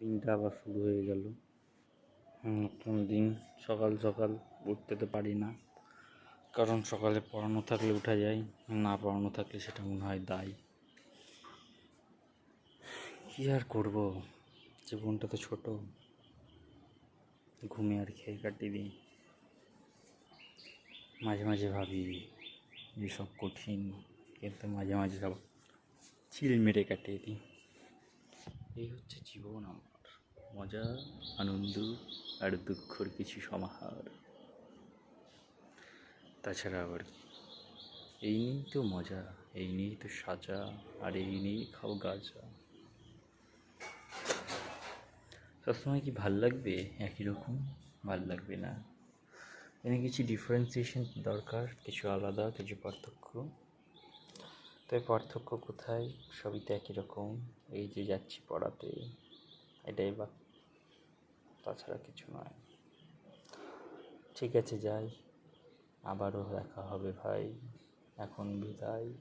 দিনটা আবার শুরু হয়ে গেল। নতুন দিন, সকাল সকাল উঠতে তো পারি না। কারণ সকালে পড়ানো থাকলে উঠা যায়, না পড়ানো থাকলে সেটা মনে হয় দায়। কী আর করব? জীবনটা তো ছোট। ঘুমিয়ে আর খেয়ে কাটিয়ে দিই। মাঝে মাঝে ভাবি, এসব কঠিন, কিন্তু মাঝে মাঝে সব চিল মেরে কাটিয়ে দিই। এই হচ্ছে জীবন আমার। মজা, আনন্দ আর দুঃখর কিছু সমাহার। তাছাড়া আবার কি এই নিয়েই তো মজা, এই নিয়েই তো সাজা, আর এই নিয়েই খাও গাজা। সবসময় কি ভালো লাগবে? একই রকম ভালো লাগবে না। এখানে কিছু ডিফারেন্সিয়েশন দরকার, কিছু আলাদা, কিছু পার্থক্য। তবে পার্থক্য কোথায়? সবই তো একই রকম। এই যে যাচ্ছি পড়াতে, এটাই বা তাছাড়া কিছু নয়। ঠিক আছে, যাই। আবারও দেখা হবে ভাই। এখন বিদায়।